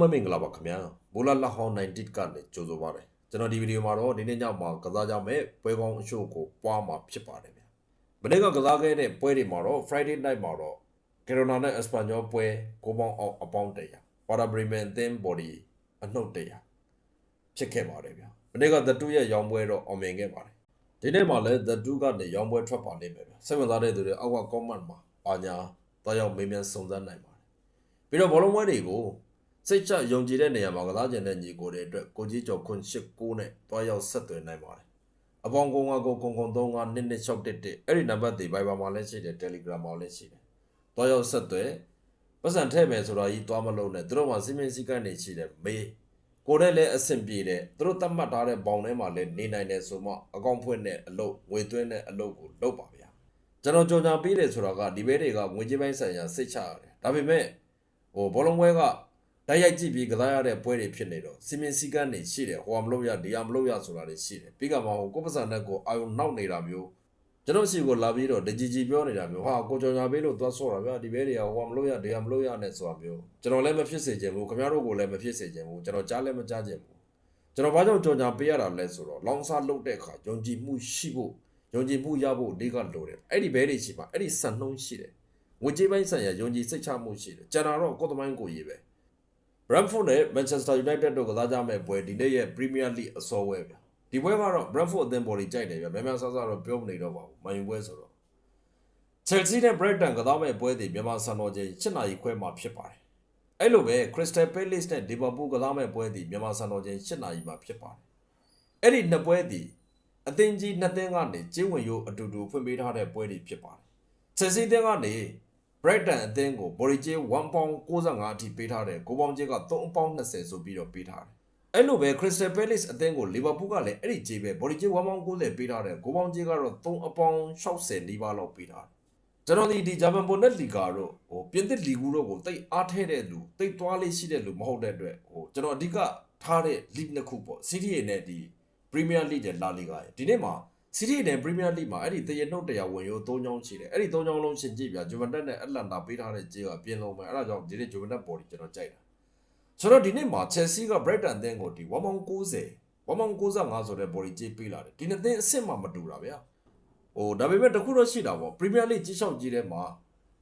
လုံးမမင်္ဂလာပါခင်ဗျာဘူလာလက်ဟောင်း90ကနေကြိုဆိုပါရစေကျွန်တော်ဒီဗီဒီယိုမှာတော့ဒီနေ့ညမှာကစားကြမယ်ပွဲကောင်းအရှို့ကိုပွားမှာဖြစ်ပါတယ်ဗျာမနေ့ကကစားခဲ့တဲ့ပွဲတွေမှာတော့ Friday night မှာတော့ကယ်ရိုနာနဲ့အက်စပန်ညောပွဲကိုပေါင်းအောင်အပေါင်းတရာပါရာဘရီမန်သင်းဘော်ဒီအနှုတ်တရာဖြစ်ခဲ့ပါတယ်ဗျာမနေ့က The 2ရဲ့ရောင်းပွဲတော့အောင်မြင်ခဲ့ပါတယ်ဒီနေ့မှာလည်း The 2ကနေရောင်းပွဲထွက်ပါလိမ့်မယ်ဗျာစိတ်ဝင်စားတဲ့သူတွေအောက်က comment မှာပါညာတော့ရောက်မေးမြန်းစုံစမ်းနိုင်ပါတယ်ပြီးတော့ဘောလုံးပွဲတွေကို စိတ်ချယုံကြည်တဲ့နေရာမှာကစားကျင်တဲ့ညီကိုတွေအတွက်ကိုကြီးကျော်ခွန်း၈၉နဲ့တွားရောက်ဆက်သွယ်နိုင်ပါတယ်။အပေါင်းကုန်းကကိုကုန်းကုန်း3က2 2 6 1 1အဲ့ဒီနံပါတ်တွေ Viber မှာလည်းရှိတယ် Telegram မှာလည်းရှိတယ်။တွားရောက်ဆက်သွယ်ပတ်စံထည့်မယ်ဆိုတာကြီးတွားမလုံးနဲ့သူတို့မှာစီမင်းစည်းကမ်းတွေရှိတယ်မေးကိုယ်နဲ့လည်းအဆင်ပြေတယ်သူတို့သတ်မှတ်ထားတဲ့ဘောင်ထဲမှာလည်းနေနိုင်တယ်ဆိုမှအကောင့်ဖွင့်တဲ့အလုပ်ငွေသွင်းတဲ့အလုပ်ကိုလုပ်ပါဗျာ။ကျွန်တော်ကြော်ညာပေးတယ်ဆိုတာကဒီဘဲတွေကငွေကြေးပိုင်းဆိုင်ရာစိတ်ချရတယ်။ဒါပေမဲ့ဟိုဘောလုံးပွဲက တိုက်ရိုက်ကြည့်ပြီးကစားရတဲ့ပွဲတွေဖြစ်နေတော့စီမင်းစည်းကမ်းတွေရှိတယ်ဟိုကမလုပ်ရဒီကမလုပ်ရဆိုတာတွေရှိတယ်ပြီးကမှဟိုကိုပစံနဲ့ကိုအာယုံနောက်နေတာမျိုးကျွန်တော်စီကိုလာပြီးတော့ဒကြီးကြီးပြောနေတာမျိုးဟာကိုကြောင်ညာပေးလို့သွားဆော့တာဗျာဒီဘဲတွေကဟိုကမလုပ်ရဒီကမလုပ်ရနဲ့ဆိုတာမျိုးကျွန်တော်လည်းမဖြစ်စေချင်ဘူးခင်ဗျားတို့ကိုလည်းမဖြစ်စေချင်ဘူးကျွန်တော်ကြားလည်းမကြားချင်ဘူးကျွန်တော်ဘာကြောင့်ကြောင်ညာပေးရတာလဲဆိုတော့လောင်စားလုပ်တဲ့အခါယုံကြည်မှုရှိဖို့ယုံကြည်မှုရဖို့အဓိကလိုတယ်အဲ့ဒီဘဲတွေရှိပါအဲ့ဒီစံနှုံးရှိတယ်ငွေကြေးပိုင်းဆိုင်ရာယုံကြည်စိတ်ချမှုရှိတယ်ကျွန်တော်တော့ကိုယ်သမိုင်းကိုရေးပဲ Brentford နဲ့ Manchester United တို့ကစားကြမဲ့ပွဲဒီနေ့ရဲ့ Premier League အစောပွဲဗျာဒီပွဲကတော့ Brentford အသင်းပေါ်ကြီးကြိုက်တယ်ဗျာများများဆဆတော့ပြောမနေတော့ပါဘူးမန်ယူပွဲဆိုတော့ Chelsea နဲ့ Brighton ကစားမဲ့ပွဲတွေမြန်မာစံတော်ချိန်7နာရီခွဲမှာဖြစ်ပါတယ်အဲ့လိုပဲ Crystal Palace နဲ့ Liverpool ကစားမဲ့ပွဲတွေမြန်မာစံတော်ချိန်7နာရီမှာဖြစ်ပါတယ်အဲ့ဒီနှစ်ပွဲတွေအသင်းကြီးနှစ်သင်းကနေကျင်းဝင်ရိုးအတူတူဖွင့်ပေးထားတဲ့ပွဲတွေဖြစ်ပါတယ် Chelsea သင်းကနေ Brighton အသင်းကို body ကျေး1ပေါင်65အထိပေးထားတယ်ကိုပေါင်ကျေးက3ပေါင်20ဆိုပြီးတော့ပေးထားတယ်အဲ့လိုပဲ Crystal Palace အသင်းကို Liverpool ကလည်းအဲ့ဒီကျေးပဲ body ကျေး1ပေါင်90ပေးထားတယ်ကိုပေါင်ကျေးကတော့3အပေါင်60နီးပါးလောက်ပေးထားတယ်ကျွန်တော်ဒီဒီဂျာမန်ဘွန်ဒက်လီဂါတို့ဟိုပြင်သစ်လီဂူတို့ကိုတိတ်အားထဲတဲ့လူတိတ်သွားလေးရှိတဲ့လူမဟုတ်တဲ့အတွက်ဟိုကျွန်တော်အဓိကထားတဲ့ league နှစ်ခုပေါ့ City ရဲ့နဲ့ဒီ Premier League ရဲ့ La Liga ရဲ့ဒီနေ့မှာ City နဲ့ Premier League မှာအဲ့ဒီတရနှုတ်တရားဝင်ရိုး၃ချောင်းရှိတယ်အဲ့ဒီ၃ချောင်းလုံးရှင်းကြည့်ပြဂျူဗန်တက်နဲ့အတ္လန်တာပေးထားတဲ့ကြေးကအပြင်းဆုံးပဲအဲ့ဒါကြောင့်ဒီနေ့ဂျူဗန်တက်ပေါ်ဒီကျွန်တော်ကြိုက်တာဆိုတော့ဒီနေ့မှာ Chelsea က Brighton အသင်းကိုဒီ1.90 1.95ဆိုတဲ့ body ကြေးပေးလာတယ်ဒီနှစ်သင်းအစ်စ်မှမတူတာဗျာဟိုဒါပေမဲ့တခုတော့ရှိတာပေါ့ Premier League ကြီးချောက်ကြီးထဲမှာ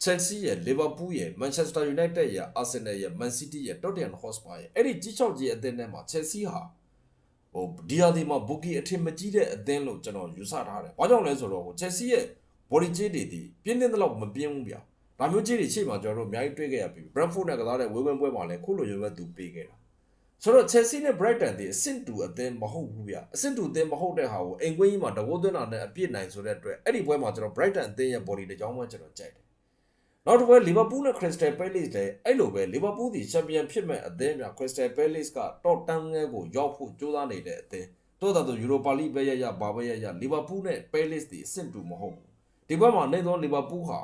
Chelsea ရဲ့ Liverpool ရဲ့ Manchester United ရဲ့ Arsenal ရဲ့ Man City ရဲ့ Tottenham Hotspur ရဲ့အဲ့ဒီကြီးချောက်ကြီးအသင်းထဲမှာ Chelsea ဟာ ဟိုဒီဟာဒီမှာဘူကီအထင်မကြီးတဲ့အသင်းလို့ကျွန်တော်ယူဆထားတယ်။ဘာကြောင့်လဲဆိုတော့ဟို Chelsea ရဲ့ body ကြီးတွေဒီပြင်းတဲ့လောက်မပြင်းဘူးဗျာ။ဒါမျိုးကြီးတွေရှေ့မှာကျွန်တော်တို့အများကြီးတွေ့ခဲ့ရပြီ။ Brentford နဲ့ကစားတဲ့ဝေးဝင်းပွဲမှာလည်းခုလိုရွယ်ရွယ်သူပေးခဲ့တာ။ဆိုတော့ Chelsea နဲ့ Brighton ဒီအဆင့်တူအသင်းမဟုတ်ဘူးဗျာ။အဆင့်တူအသင်းမဟုတ်တဲ့ဟာကိုအိမ်ကွင်းကြီးမှာတကိုးသွင်းတာနဲ့အပြစ်နိုင်ဆိုတဲ့အတွက်အဲ့ဒီပွဲမှာကျွန်တော် Brighton အသင်းရဲ့ body တစ်ကြောင်းမှကျွန်တော်ကြိုက်တယ်။ နောက်တစ်ပွဲလီဗာပူးနဲ့ Crystal Palace လည်းအဲ့လိုပဲလီဗာပူးဒီချန်ပီယံဖြစ်မဲ့အသင်းများ Crystal Palace ကတော့တန်းငယ်ကိုရောက်ဖို့ကြိုးစားနေတဲ့အသင်းတိုးတာဆိုယူရိုပါလိပဲရရဘာပဲရရလီဗာပူးနဲ့ပဲလစ်ဒီအဆင့်တူမဟုတ်ဘူးဒီဘက်မှာနေသောလီဗာပူးဟာ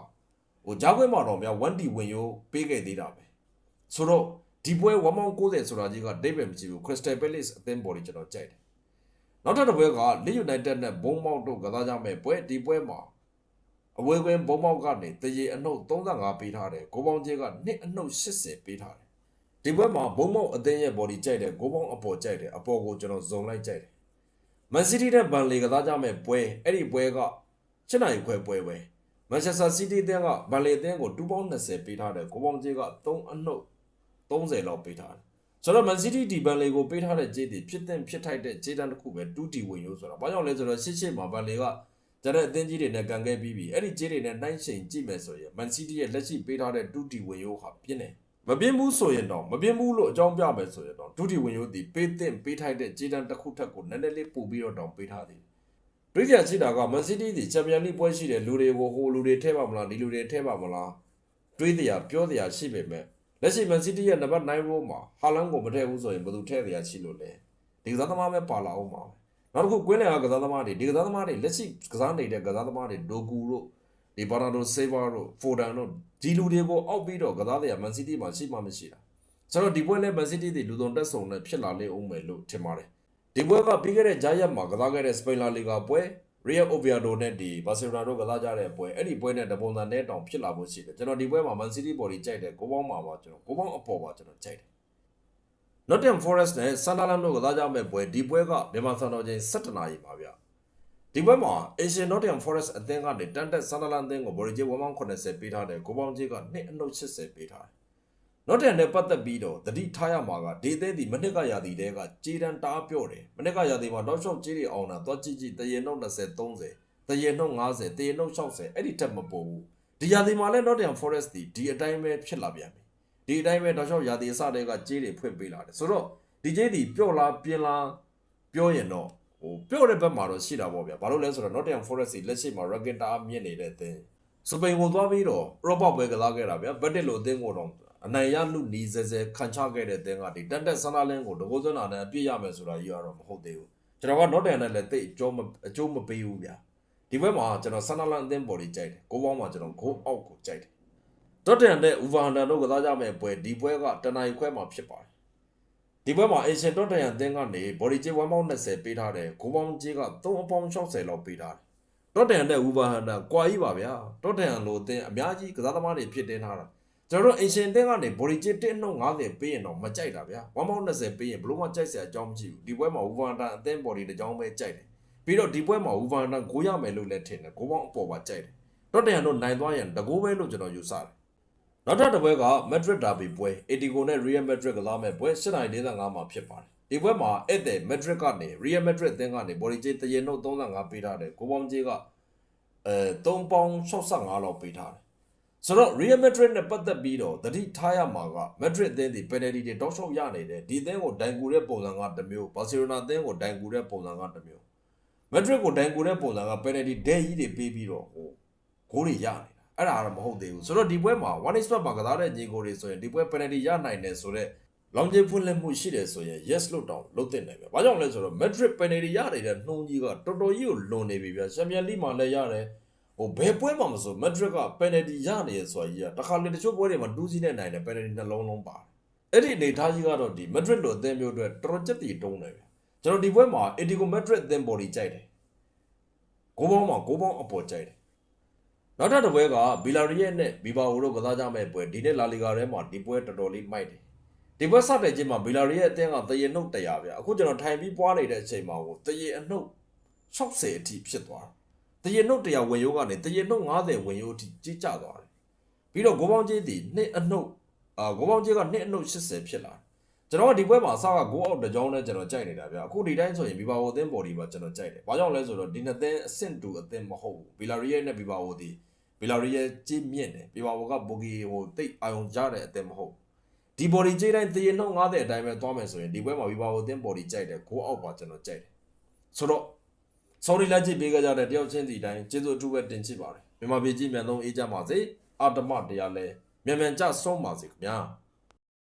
ဟိုဂျာခွဲမှာတော့များ1တီဝင်ရိုးပေးခဲ့သေးတာပဲဆိုတော့ဒီပွဲ1.90ဆိုတာကြီးကဒိဗယ်မရှိဘူးခရစ်စတယ်ပဲလစ်အသင်းပေါ်ကြီးကျွန်တော်ကြိုက်တယ်နောက်ထပ်တစ်ပွဲကလီယူနိုက်တက်နဲ့ဘုံမောက်တို့ကစားကြမဲ့ပွဲဒီပွဲမှာ အဝေးကွင်းဘုံမောက်ကနေတရေအနှုတ်35ပေးထားတယ်ကိုပေါင်းကျဲကနှစ်အနှုတ်80ပေးထားတယ်ဒီပွဲမှာဘုံမောက်အသင်းရဲ့ body ကြိုက်တယ်ကိုပေါင်းအပေါ်ကြိုက်တယ်အပေါ်ကိုကျွန်တော်ဇုံလိုက်ကြိုက်တယ်မန်စီးတီးနဲ့ဘန်လီကစားကြမဲ့ပွဲအဲ့ဒီပွဲက7နိုင်ခွဲပွဲပဲမန်ချက်စတာစီးတီးအသင်းကဘန်လီအသင်းကို2.20ပေးထားတယ်ကိုပေါင်းကြီးက3အနှုတ်30လောက်ပေးထားတယ်ဆိုတော့မန်စီးတီးဒီဘန်လီကိုပေးထားတဲ့ကြေးတွေဖြစ်တဲ့ဖြစ်ထိုက်တဲ့ကြေးတန်းတစ်ခုပဲ2တီဝင်ရိုးဆိုတာဘာကြောင့်လဲဆိုတော့ရှစ်ရှစ်မှာဘန်လီက ကျတဲ့အသင်းကြီးတွေနဲ့ကန်ခဲ့ပြီးပြီအဲ့ဒီကြေးတွေနဲ့နှိုင်းချိန်ကြည့်မယ်ဆိုရင်မန်စီးတီးရဲ့လက်ရှိပေးထားတဲ့2တီဝင်ရိုးဟာပြင်းတယ်မပြင်းဘူးဆိုရင်တော့မပြင်းဘူးလို့အကြောင်းပြမယ်ဆိုရင်တော့ဒုတိဝင်ရိုးဒီပေးတဲ့ပေးထိုက်တဲ့ကြေးတန်းတစ်ခုထက်ကိုနည်းနည်းလေးပို့ပြီးတော့တောင်ပေးထားသေးတယ်။တွေးကြကြည့်တာကမန်စီးတီးဒီချန်ပီယံလိပွဲရှိတဲ့လူတွေကိုဟိုလူတွေထဲပါမလားဒီလူတွေထဲပါမလားတွေးတရားပြောတရားရှိပေမဲ့လက်ရှိမန်စီးတီးရဲ့နံပါတ်9ရိုးမှာဟာလန်ကိုမထည့်ဘူးဆိုရင်ဘယ်သူထည့်တရားရှိလို့လဲ။ဒီကစားသမားပဲပါလာအောင်ပါ။ နောက်တစ်ခုကွင်းလယ်ကကစားသမားတွေဒီကစားသမားတွေလက်ရှိကစားနေတဲ့ကစားသမားတွေဒိုကူတို့ဒီဘာနာဒိုဆေးဘာတို့ဖိုဒန်တို့ဒီလူတွေကိုအောက်ပြီးတော့ကစားတဲ့မန်စီးတီးမှာရှိမှမရှိတာဆိုတော့ဒီပွဲလည်းမန်စီးတီးတွေလူသုံတက်ဆုံနဲ့ဖြစ်လာလေအောင်မယ်လို့ထင်ပါတယ်ဒီပွဲကပြီးခဲ့တဲ့ဂျာယက်မှာကစားခဲ့တဲ့စပိန်လာလီဂါပွဲ Real Oviedo နဲ့ဒီဘာစီလိုနာတို့ကစားကြတဲ့ပွဲအဲ့ဒီပွဲနဲ့တပုံစံနဲ့တောင်ဖြစ်လာဖို့ရှိတယ်ကျွန်တော်ဒီပွဲမှာ Man City ပေါ်ကြီးကြိုက်တယ်ကိုပေါင်းမှာပါကျွန်တော်ကိုပေါင်းအပေါ်ပါကျွန်တော်ကြိုက်တယ် Nottingham Forest နဲ့ Sunderland တို့ကစားကြမဲ့ပွဲဒီပွဲကမြန်မာစံတော်ချိန်17နာရီပါဗျဒီပွဲမှာ Asian Nottingham Forest အသင်းကနေတန်တက် Sunderland အသင်းကိုဘော်ရီဂျီ180ပေးထားတယ်ကိုပေါင်းကြီးက2အနှုတ်80ပေးထားတယ် Nottingham နဲ့ပတ်သက်ပြီးတော့တတိထားရမှာကဒေသသည်မနစ်ကရာသီတဲကကြေတန်တားပြော့တယ်မနစ်ကရာသီမှာတောက်လျှောက်ကြေးတွေအောင်တာသွားကြည့်ကြည့်တရေနှုတ်20 30တရေနှုတ်50တရေနှုတ်60အဲ့ဒီတက်မပေါ်ဘူးဒီရာသီမှာလည်း Nottingham Forest ဒီဒီအတိုင်းပဲဖြစ်လာပြန်ပြီ ဒီအတိုင်းပဲတောက်လျှောက်ရာသီအစတဲ့ကကြေးတွေဖွင့်ပေးလာတယ်ဆိုတော့ဒီကြေးတွေပြော့လားပြင်းလားပြောရင်တော့ဟိုပြော့တဲ့ဘက်မှာတော့ရှိတာပေါ့ဗျာဘာလို့လဲဆိုတော့ Nottingham Forest လက်ရှိမှာ Ragging တာမြင့်နေတဲ့အသင်းစပိန်ကိုသွားပြီးတော့ Robert ပဲကစားခဲ့တာဗျာဘက်တစ်လိုအသင်းကိုတော့အနိုင်ရလူနီးစဲစဲခံချခဲ့တဲ့အသင်းကဒီတက်တက်ဆန္ဒလင်းကိုတကောစွန်းနာနဲ့အပြည့်ရမယ်ဆိုတာကြီးကတော့မဟုတ်သေးဘူးကျွန်တော်က Nottingham နဲ့လည်းတိတ်အကျိုးမအကျိုးမပေးဘူးဗျာဒီဘက်မှာကျွန်တော်ဆန္ဒလန်းအသင်းပေါ်ကြီးကြိုက်တယ်ကိုပေါင်းမှာကျွန်တော် goal out ကိုကြိုက်တယ် တော့တန်တဲ့ Uvahan တို့ကစားကြမယ့်ပွဲဒီပွဲကတနင်္ဂနွေခွဲမှာဖြစ်ပါတယ်ဒီပွဲမှာ Asian တော့တန်အသင်းကနေ body weight 1.20ပေးထားတယ်ဂိုးပေါင်းကြီးက3အပေါင်း60လောက်ပေးထားတယ်တော့တန်တဲ့ Uvahan ကွာကြီးပါဗျာတော့တန်လိုအသင်းအများကြီးကစားသမားတွေဖြစ်တင်ထားတာကျွန်တော်တို့ Asian အသင်းကနေ body weight 1.50ပေးရင်တော့မကြိုက်တာဗျာ1.20ပေးရင်ဘလို့မှကြိုက်စရာအကြောင်းမရှိဘူးဒီပွဲမှာ Uvahan အသင်း body တစ်ကြောင်းပဲကြိုက်တယ်ပြီးတော့ဒီပွဲမှာ Uvahan ကိုရမယ်လို့လည်းထင်တယ်ဂိုးပေါင်းအပေါ်ပါကြိုက်တယ်တော့တန်တို့နိုင်သွားရင်တကိုးပဲလို့ကျွန်တော်ယူဆတယ် နောက်ထပ်တစ်ပွဲက Madrid Derby ပွဲ Atletico နဲ့ Real Madrid ကစားမဲ့ပွဲ7:45မှာဖြစ်ပါတယ်။ဒီပွဲမှာဧည့်သည် Madrid ကနေ Real Madrid အသင်းကနေဘော်လီဂျေတရင်နှုတ်35ပေးထားတယ်။ကိုပေါင်းကြီးကအဲ3ပေါင်း65လောက်ပေးထားတယ်။ဆိုတော့ Real Madrid နဲ့ပတ်သက်ပြီးတော့တတိထားရမှာက Madrid အသင်းဒီ penalty တွေတောက်လျှောက်ရနေတယ်။ဒီအသင်းကိုဒိုင်ကူတဲ့ပုံစံကတစ်မျိုး Barcelona အသင်းကိုဒိုင်ကူတဲ့ပုံစံကတစ်မျိုး Madrid ကိုဒိုင်ကူတဲ့ပုံစံက penalty ဒဲကြီးတွေပေးပြီးတော့ဟိုဂိုးတွေရနေတာ အဲ့ဒါကတော့မဟုတ်သေးဘူးဆိုတော့ဒီပွဲမှာ one is swap မှာကစားတဲ့ညီကိုတွေဆိုရင်ဒီပွဲ penalty ရနိုင်တယ်ဆိုတော့လောင်ကျဖွင့်လှစ်မှုရှိတယ်ဆိုရင် yes လို့တောင်းလုပ်တင်တယ်ဗျ။ဘာကြောင့်လဲဆိုတော့ Madrid penalty ရနေတဲ့နှုံးကြီးကတော်တော်ကြီးကိုလွန်နေပြီဗျ။ Champions League မှာလည်းရတယ်။ဟိုဘယ်ပွဲမှာမဆို Madrid က penalty ရနေရဆိုကြီးကတခါလေတချို့ပွဲတွေမှာ2စီးနဲ့နိုင်တယ် penalty နှလုံးလုံးပါတယ်။အဲ့ဒီအနေထားကြီးကတော့ဒီ Madrid လိုအသင်းမျိုးအတွက်တော်တော်ကြက်တီတုံးတယ်ဗျ။ကျွန်တော်ဒီပွဲမှာ Atletico Madrid အသင်းပေါ်ကြီးကြိုက်တယ်။ဂိုးပေါင်းမှာဂိုးပေါင်းအပေါ်ကြိုက်တယ် နောက်ထပ်တစ်ပွဲကဘီလာရီယက်နဲ့ဘီဘာအိုတို့ကစားကြမဲ့ပွဲဒီနေ့လာလီဂါထဲမှာဒီပွဲတော်တော်လေးမိုက်တယ်ဒီပွဲစတဲ့ချင်းမှာဘီလာရီယက်အသင်းကတရေနှုတ်100ဗျအခုကျွန်တော်ထိုင်ပြီးပွားနေတဲ့အချိန်မှာကိုတရေအနှုတ်60အထိဖြစ်သွားတယ်တရေနှုတ်100ဝင်ရိုးကနေတရေနှုတ်90ဝင်ရိုးအထိကြီးကျသွားတယ်ပြီးတော့ဂိုးပေါင်းကြီးဒီနှစ်အနှုတ်အာဂိုးပေါင်းကြီးကနှစ်အနှုတ်80ဖြစ်လာကျွန်တော်ကဒီပွဲမှာအစကဂိုးအောက်တစ်ကြောင်းနဲ့ကျွန်တော်ကြိုက်နေတာဗျအခုဒီတိုင်းဆိုရင်ဘီဘာအိုအသင်းပေါ်ဒီမှာကျွန်တော်ကြိုက်တယ်ဘာကြောင့်လဲဆိုတော့ဒီနှစ်သင်းအဆင့်တူအသင်းမဟုတ်ဘူးဘီလာရီယက်နဲ့ဘီဘာအိုဒီ ဘီလာရီရဲ့ကြီးမြင့်တယ်ပြပါဘောကဘိုဂီဟိုတိတ်အာယုံကြတဲ့အသင်းမဟုတ်ဒီ body ကြီးတိုင်းတရေနှုတ်90အတိုင်းပဲသွားမယ်ဆိုရင်ဒီဘက်မှာဘီပါဘောအသင်း body ကြိုက်တယ်ကိုအောက်ပါကျွန်တော်ကြိုက်တယ်ဆိုတော့ sorry လက်ကြည့်ပေးကြတဲ့တယောက်ချင်းစီတိုင်းကျေးဇူးအထူးပဲတင်ချစ်ပါတယ်မြန်မာပြည်ကြီးမြန်ဆုံးအေးကြပါစေအာတမတရားလဲမြန်မြန်ကြဆုံးပါစေခင်ဗျာ